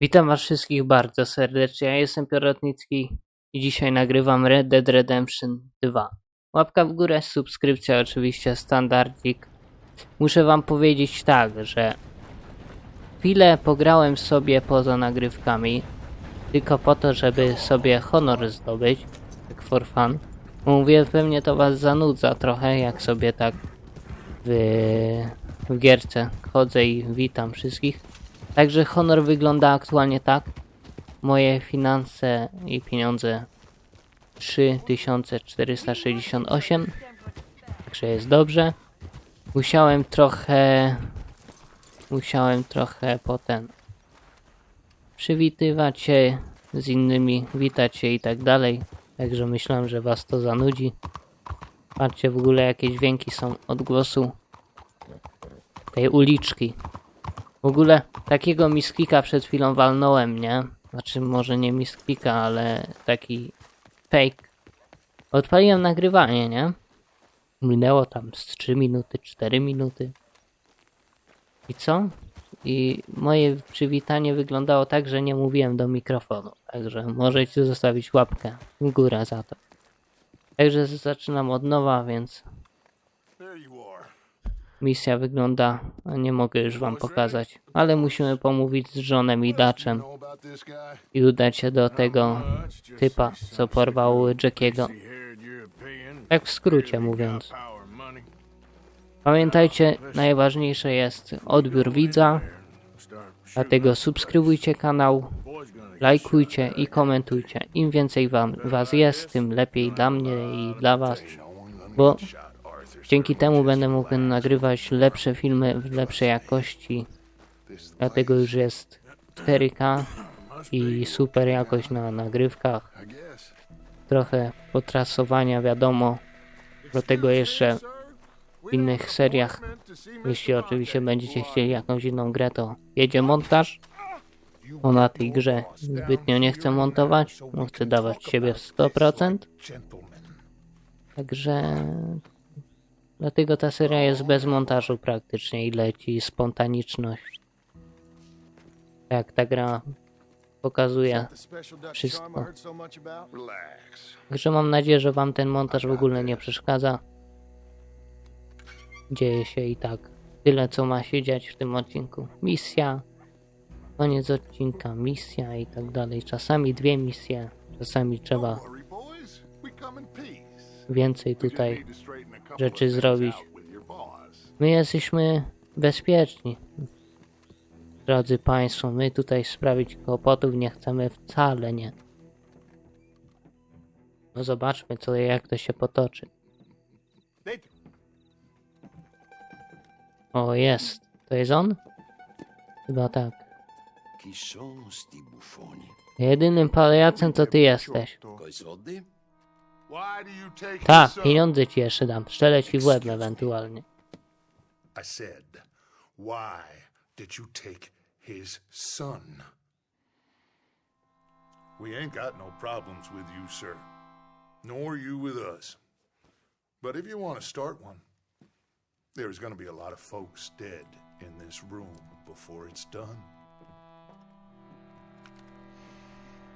Witam was wszystkich bardzo serdecznie. Ja jestem Piorotnicki i dzisiaj nagrywam Red Dead Redemption 2. Łapka w górę, subskrypcja oczywiście, standardzik. Muszę wam powiedzieć tak, że chwilę pograłem sobie poza nagrywkami, tylko po to, żeby sobie honor zdobyć, tak for fun. Mówię, pewnie to was zanudza trochę, jak sobie tak w, w gierce chodzę i witam wszystkich. Także honor wygląda aktualnie tak. Moje finanse i pieniądze 3468. Także jest dobrze. Musiałem trochę. Musiałem trochę potem przywitywać się z innymi, witać się i tak dalej. Także myślałem, że was to zanudzi. Patrzcie, w ogóle jakie dźwięki są odgłosu tej uliczki. W ogóle takiego miskika przed chwilą walnąłem, nie? Znaczy może nie miskika, ale taki fake. Odpaliłem nagrywanie, nie? Minęło tam z 3 minuty, 4 minuty. I co? I moje przywitanie wyglądało tak, że nie mówiłem do mikrofonu. Także możecie zostawić łapkę w górę za to. Także zaczynam od nowa, więc. Misja wygląda, nie mogę już wam pokazać. Ale musimy pomówić z Johnem i Daczem i udać się do tego typa, co porwał Jackiego. Tak w skrócie mówiąc. Pamiętajcie, najważniejsze jest odbiór widza, dlatego subskrybujcie kanał, lajkujcie i komentujcie. Im więcej wam, was jest, tym lepiej dla mnie i dla was, bo dzięki temu będę mógł nagrywać lepsze filmy w lepszej jakości. Dlatego już jest 4K i super jakość na nagrywkach. Trochę potrasowania wiadomo. Do tego jeszcze w innych seriach, jeśli oczywiście będziecie chcieli jakąś inną grę, to jedzie montaż. O na tej grze zbytnio nie chcę montować, bo chcę dawać siebie w 100%. Gentlemen. Także dlatego ta seria jest bez montażu praktycznie i leci spontaniczność. Jak ta gra pokazuje. Wszystko. Także mam nadzieję, że wam ten montaż w ogóle nie przeszkadza. Dzieje się i tak tyle, co ma się dziać w tym odcinku. Misja, koniec odcinka, misja i tak dalej. Czasami dwie misje, czasami trzeba więcej tutaj rzeczy zrobić. My jesteśmy bezpieczni. Drodzy Państwo, my tutaj sprawić kłopotów nie chcemy wcale nie. No zobaczmy, co jak to się potoczy. O, jest. To jest on? Chyba tak. Jedynym pajacem to ty jesteś. Do you take his son? pieniądze ci jeszcze dam. Strzelę ci w łeb ewentualnie. I said, why did you take his son? We ain't got no problems with you, sir. Nor you with us. But if you want to start one, there's going to be a lot of folks dead in this room before it's done.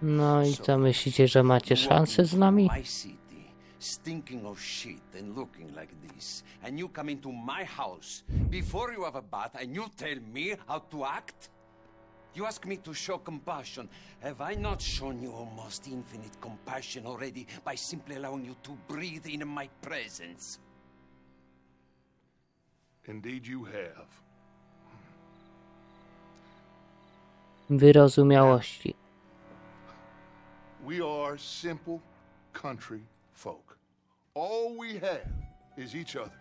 No i co myślicie, że macie szansę z nami? Stinking of shit and looking like this. And you come into my house before you have a bath and you tell me how to act? You ask me to show compassion. Have I not shown you almost infinite compassion already by simply allowing you to breathe in my presence? Indeed, you have. Wyrozumiałości. We are simple country folk. All we have is each other.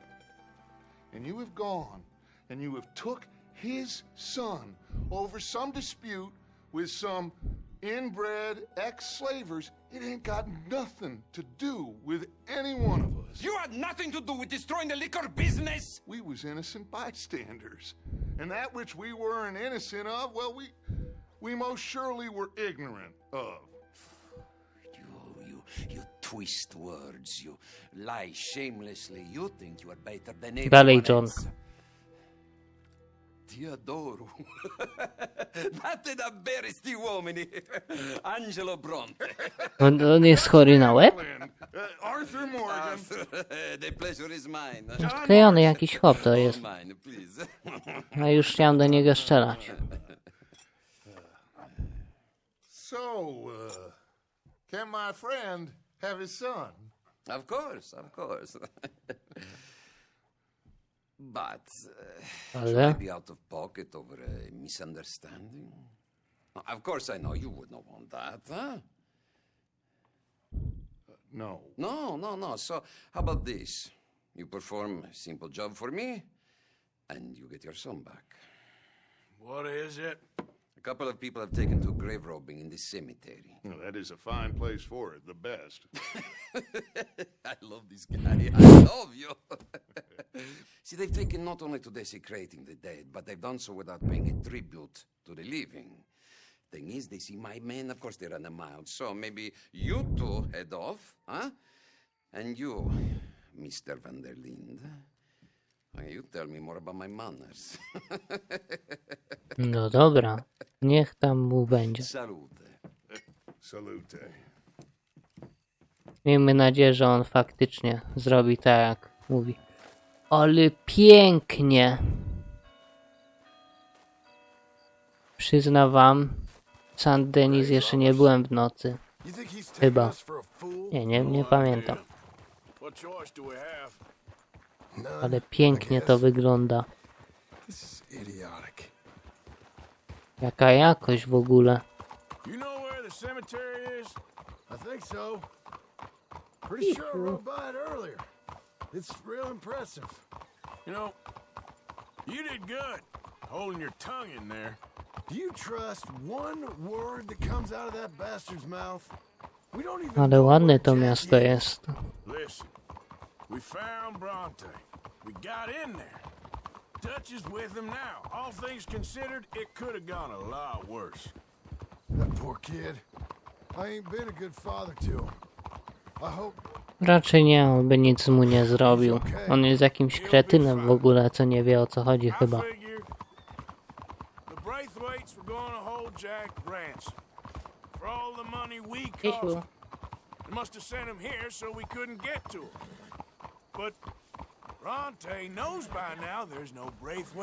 And you have gone and you have took his son over some dispute with some inbred ex-slavers. It ain't got nothing to do with any one of us. You had nothing to do with destroying the liquor business! We was innocent bystanders. And that which we weren't innocent of, well, we we most surely were ignorant of. You, twist words. You lie shamelessly. You think you are better than everyone Dalej, John. else. Ti adoro. Vatte da bere sti uomini. Angelo Bronte. On, on jest chory na łeb? Arthur Morgan. The pleasure is mine. Klejony jakiś hop to jest. mine, please. A już chciałem do niego strzelać. So, uh, can my friend have his son? Of course, of course. but uh, should I be out of pocket over a misunderstanding? Of course, I know you would not want that, huh? No. No, no, no. So, how about this? You perform a simple job for me, and you get your son back. What is it? A couple of people have taken to grave robbing in this cemetery. Well, that is a fine place for it, the best. I love this guy. I love you. See, they've taken not only to desecrating the dead, but they've done so without paying a tribute to the living. Thing is, they see my men, of course, they run a mile. So maybe you two head off, huh? And you, Mr. Van der Linde, you tell me more about my manners. no dobra. Niech tam mu będzie. Salute. Salute. Miejmy nadzieję, że on faktycznie zrobi tak jak mówi. Ale pięknie. Przyznam wam, San Denis jeszcze nie byłem w nocy. Chyba. Nie, nie, nie No pamiętam. idea. What choice do we have? Ale pięknie to wygląda. Jaka jakość w ogóle. You. It's real impressive. Know, did good holding your tongue in there. Do you trust one word that comes out of that bastard's mouth? We don't even Ale know ładne to miasto jest. Listen, we found Bronte. We got in there. Dutch is with him now. All things considered, it could have gone a lot worse. That poor kid. I ain't been a good father to him. I hope Raczej nie, on by nic mu nie zrobił. On jest jakimś kretynem w ogóle, co nie wie o co chodzi I chyba. figure the Braithwaites were going to hold Jack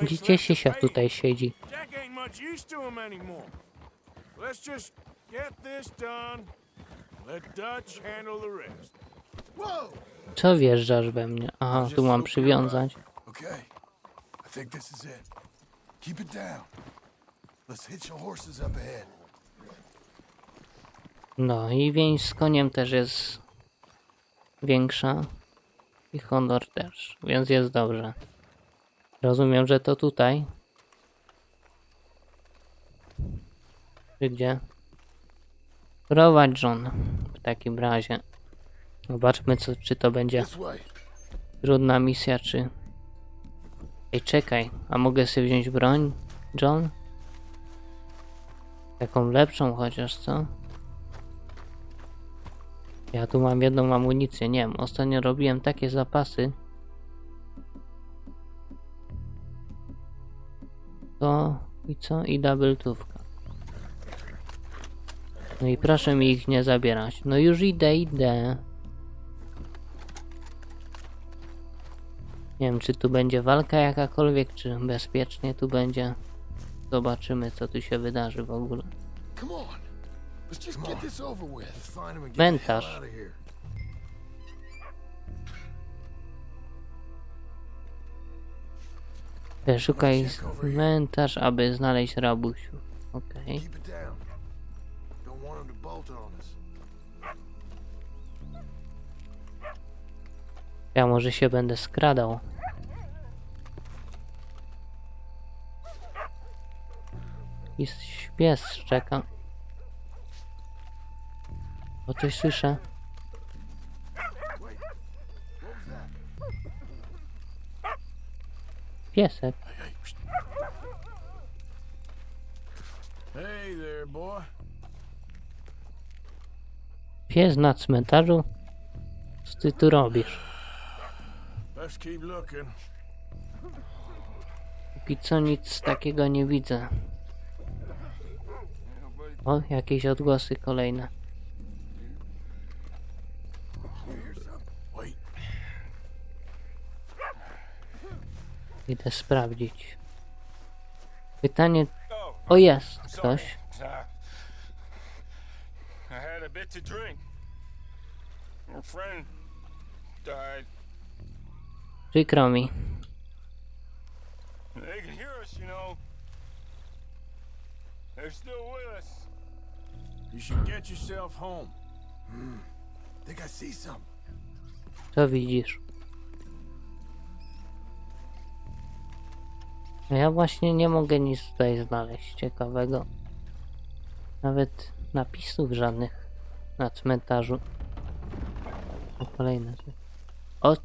Widzicie, Sisia tutaj siedzi. Co wjeżdżasz we mnie? Aha, tu mam przywiązać. No i więź z koniem też jest większa. I honor też, więc jest dobrze. Rozumiem, że to tutaj. Czy gdzie? Prowadź John. W takim razie. Zobaczmy, co, czy to będzie trudna misja, czy... Ej, czekaj, a mogę sobie wziąć broń, John? Taką lepszą chociaż, co? Ja tu mam jedną amunicję, nie wiem, ostatnio robiłem takie zapasy. To i co? I double-tówka. No i proszę mi ich nie zabierać. No już idę, idę. Nie wiem, czy tu będzie walka jakakolwiek, czy bezpiecznie tu będzie. Zobaczymy, co tu się wydarzy w ogóle. Come on. Let's just get this over with. Let's find him and get Mentarz. the hell out of here. Szukaj cmentarz, aby znaleźć rabusiu. Okej. Keep it down. Don't want him to bolt on us. Ja może się będę skradał. I pies. O coś słyszę. Piesek. Pies na cmentarzu? Co ty tu robisz? Póki co nic takiego nie widzę. O, jakieś odgłosy kolejne. Idę sprawdzić. Pytanie... O, jest ktoś. I had a bit to drink. Your friend died. Przykro mi. They can hear us, you know. They're still with us. You should get yourself home. Hmm. Think I see something. Co widzisz? A Ja właśnie nie mogę nic tutaj znaleźć ciekawego. Nawet napisów żadnych na cmentarzu. O, kolejne. rzeczy. O!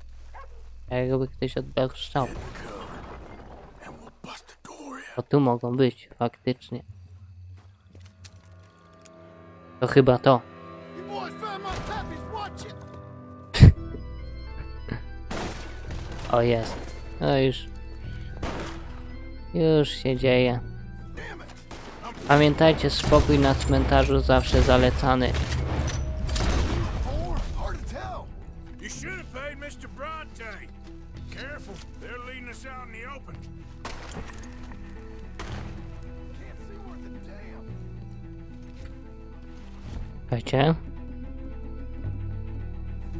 Jakby ktoś oddał strzał. O, tu mogą być, faktycznie. To chyba to. O, jest. No już. Już się dzieje. Pamiętajcie, spokój na cmentarzu zawsze zalecany. Słuchajcie.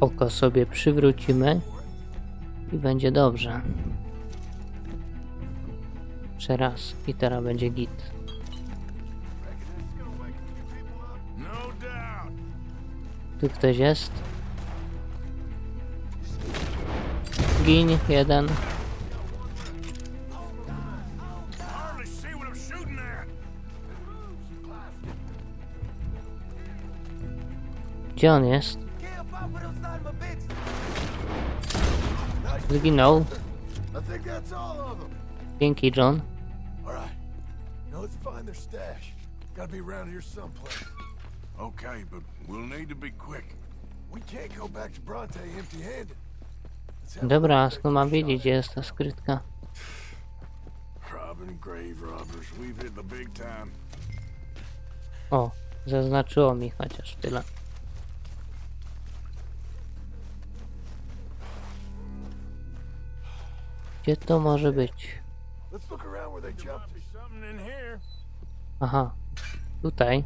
Oko sobie przywrócimy i będzie dobrze. Jeszcze raz i teraz będzie git. Tu ktoś jest. Gin jeden. Gdzie on jest? Zginął. Dzięki, John. Find their stash. Gotta be around here someplace. Okay, but we'll need to be quick. We can't go back to Bronte empty-handed. Let's Dobra, a skąd mam wiedzieć, gdzie jest ta skrytka? Robbing grave robbers. We've hit the big time. O, zaznaczyło mi chociaż tyle. Gdzie to może być? Let's look around where they jumped. Aha, tutaj.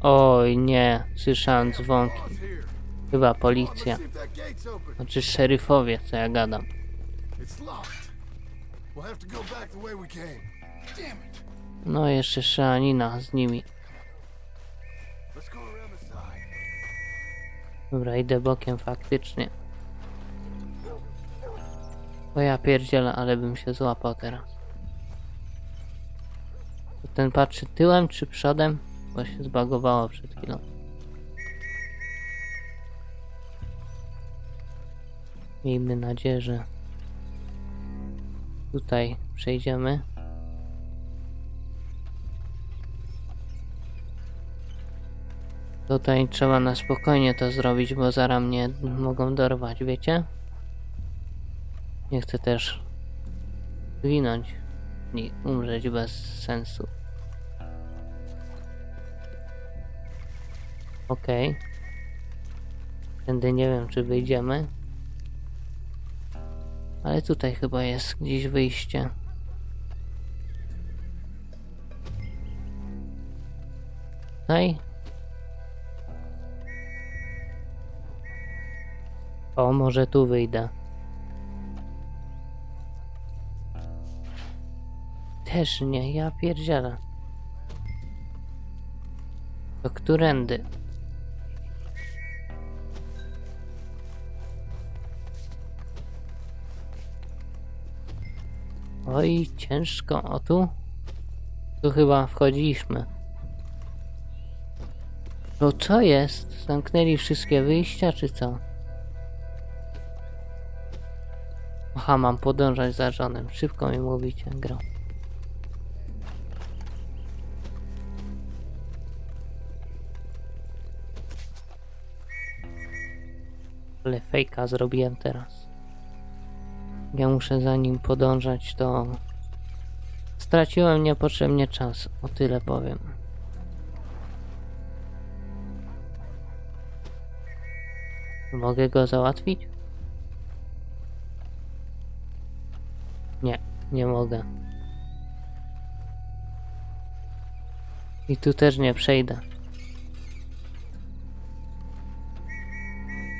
Oj nie, słyszałem dzwonki. Chyba policja. Znaczy szeryfowie, co ja gadam. No jeszcze szeanina z nimi. Dobra, idę bokiem faktycznie. Bo ja pierdzielę, ale bym się złapał teraz. To Ten patrzy tyłem czy przodem? Bo się zbagowało przed chwilą. Miejmy nadzieję, że tutaj przejdziemy. Tutaj trzeba na spokojnie to zrobić, bo zaraz mnie mogą dorwać, wiecie? Nie chcę też zginąć i umrzeć bez sensu. Okej. Tędy nie wiem, czy wyjdziemy. Ale tutaj chyba jest gdzieś wyjście. Tutaj? O, może tu wyjdę. Też nie, ja pierdzielę. To którędy? Oj, ciężko. O tu? Tu chyba wchodziliśmy. No co jest? Zamknęli wszystkie wyjścia, czy co? Aha, mam podążać za żonem. Szybko mi mówicie, gra. Ale fejka zrobiłem teraz. Ja muszę za nim podążać, to straciłem niepotrzebnie czas. O tyle powiem. Mogę go załatwić? Nie, nie mogę. I tu też nie przejdę.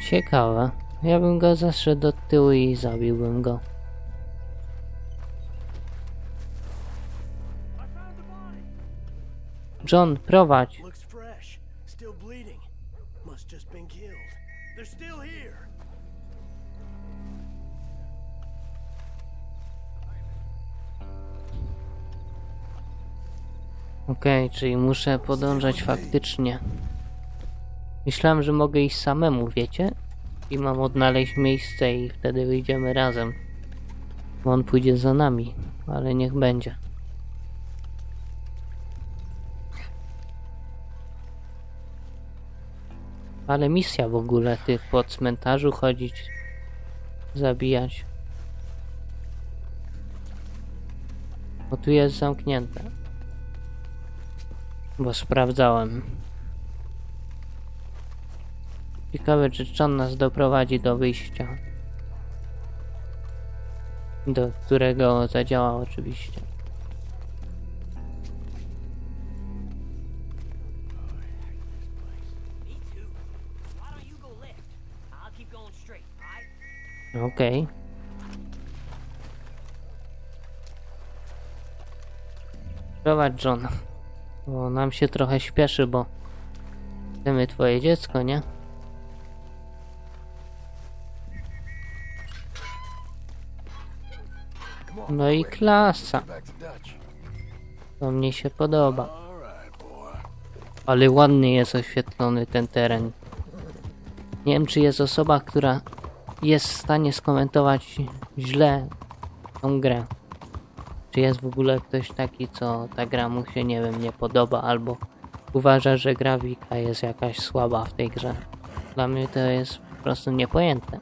Ciekawe. Ja bym go zaszedł do tyłu i zabiłbym go. John, prowadź. Okej, czyli muszę podążać faktycznie. Myślałem, że mogę iść samemu, wiecie? I mam odnaleźć miejsce i wtedy wyjdziemy razem. On pójdzie za nami, ale niech będzie. Ale misja w ogóle tych po cmentarzu chodzić, zabijać. Bo tu jest zamknięte. Bo sprawdzałem. Ciekawe, czy John nas doprowadzi do wyjścia. Do którego zadziała oczywiście. Okej. Prowadź John. Bo nam się trochę śpieszy, bo chcemy twoje dziecko, nie? No i klasa. To mnie się podoba. Ale ładnie jest oświetlony ten teren. Nie wiem, czy jest osoba, która jest w stanie skomentować źle tą grę. Czy jest w ogóle ktoś taki, co ta gra mu się, nie wiem, nie podoba, albo uważa, że grafika jest jakaś słaba w tej grze. Dla mnie to jest po prostu niepojęte.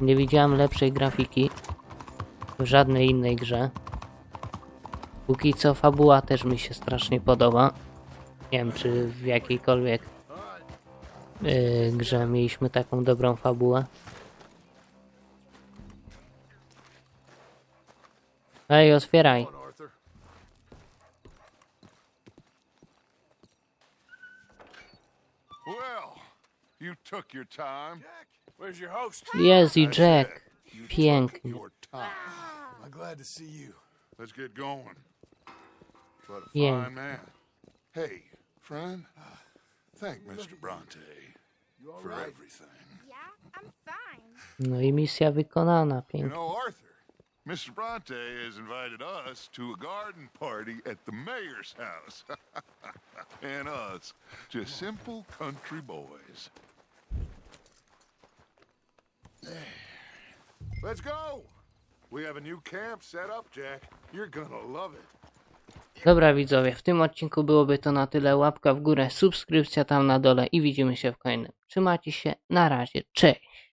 Nie widziałem lepszej grafiki w żadnej innej grze. Póki co fabuła też mi się strasznie podoba. Nie wiem, czy w jakiejkolwiek yy, grze mieliśmy taką dobrą fabułę. Ej, otwieraj. Well, you took your time. Where's your host? Jest i I Jack. said you took Pięknie. Your time. I'm glad to see you. Let's get going. What a Yeah. fine man. Hey, friend. Thank Mr. Bronte You all for right? everything. Yeah, I'm fine. No i misja wykonana, You know, Arthur, Mr. Bronte has invited us to a garden party at the mayor's house. and us, just simple country boys. Let's go! We have a new camp set up, Jack. You're gonna love it. Dobra widzowie, w tym odcinku byłoby to na tyle. Łapka w górę, subskrypcja tam na dole i widzimy się w kolejnym. Trzymajcie się, na razie, cześć!